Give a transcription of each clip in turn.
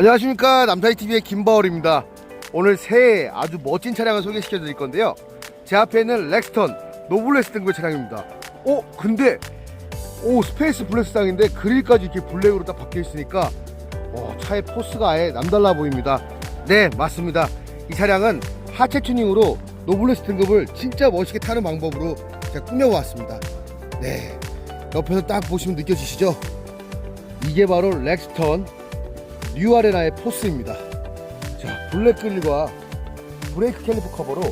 안녕하십니까. 남타이TV의 김바울입니다. 오늘 새 아주 멋진 차량을 소개시켜 드릴 건데요. 제 앞에는 렉스턴 노블레스 등급의 차량입니다. 어 근데 오 스페이스 블랙상인데 그릴까지 이렇게 블랙으로 딱 박혀 있으니까 어, 차의 포스가 아예 남달라 보입니다. 네 맞습니다. 이 차량은 하체 튜닝으로 노블레스 등급을 진짜 멋있게 타는 방법으로 제가 꾸며보았습니다. 네 옆에서 딱 보시면 느껴지시죠? 이게 바로 렉스턴 뉴 아레나의 포스입니다. 자, 블랙 그릴과 브레이크 캘리퍼 커버로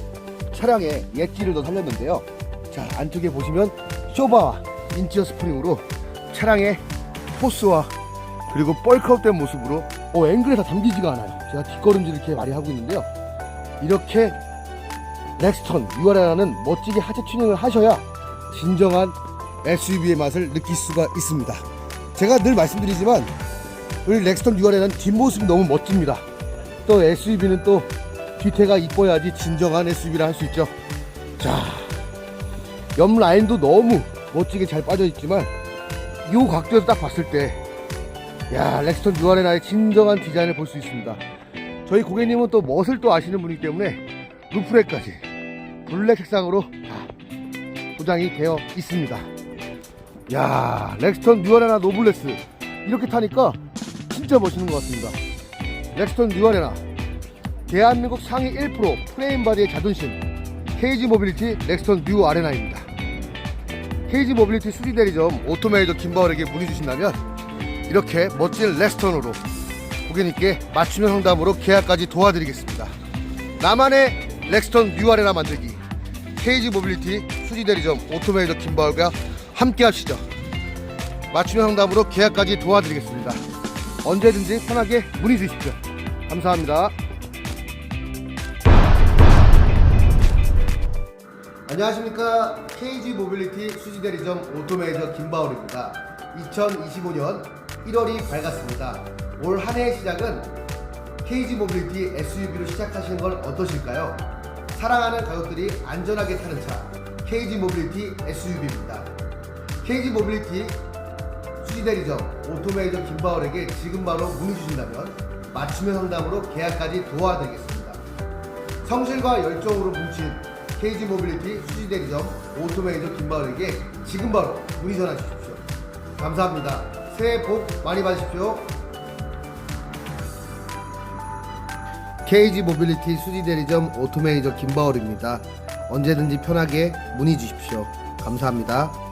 차량의 예지를 더 살렸는데요. 자, 안쪽에 보시면 쇼바 인치어 스프링으로 차량의 포스와 그리고 뻘크업된 모습으로 어, 앵글에 다 담기지가 않아요. 제가 뒷걸음질 이렇게 많이 하고 있는데요. 이렇게 렉스턴 뉴 아레나는 멋지게 하체 튜닝을 하셔야 진정한 SUV의 맛을 느낄 수가 있습니다. 제가 늘 말씀드리지만 우리 렉스턴 뉴아레는 뒷모습이 너무 멋집니다. 또 SUV는 또 뒤태가 이뻐야지 진정한 SUV라 할 수 있죠. 자, 옆 라인도 너무 멋지게 잘 빠져 있지만 이 각도에서 딱 봤을 때, 야 렉스턴 뉴아레나의 진정한 디자인을 볼 수 있습니다. 저희 고객님은 또 멋을 또 아시는 분이기 때문에 루프렉까지 블랙 색상으로 다 포장이 되어 있습니다. 야 렉스턴 뉴아레나 노블레스 이렇게 타니까 진짜 멋있는 것 같습니다. 렉스턴 뉴아레나 대한민국 상위 1% 프레임 바디의 자존심 KG 모빌리티 렉스턴 뉴 아레나입니다. KG 모빌리티 수리 대리점 오토메이저 김바울에게 문의 주신다면 이렇게 멋진 렉스턴으로 고객님께 맞춤형 상담으로 계약까지 도와드리겠습니다. 나만의 렉스턴 뉴 아레나 만들기 KG 모빌리티 수리 대리점 오토메이저 김바울과 함께 하시죠. 맞춤형 상담으로 계약까지 도와드리겠습니다. 언제든지 편하게 문의 주십시오. 감사합니다. 안녕하십니까. KG 모빌리티 수지 대리점 오토메이저 김바울입니다. 2025년 1월이 밝았습니다. 올 한 해의 시작은 KG 모빌리티 SUV로 시작하시는 건 어떠실까요? 사랑하는 가족들이 안전하게 타는 차 KG 모빌리티 SUV입니다. KG 모빌리티 수지 대리점 오토메이저 김바울에게 지금 바로 문의 주신다면 맞춤형 상담으로 계약까지 도와드리겠습니다. 성실과 열정으로 뭉친 KG 모빌리티 수지 대리점 오토메이저 김바울에게 지금 바로 문의 전화 주십시오. 감사합니다. 새해 복 많이 받으십시오. KG 모빌리티 수지 대리점 오토메이저 김바울입니다. 언제든지 편하게 문의 주십시오. 감사합니다.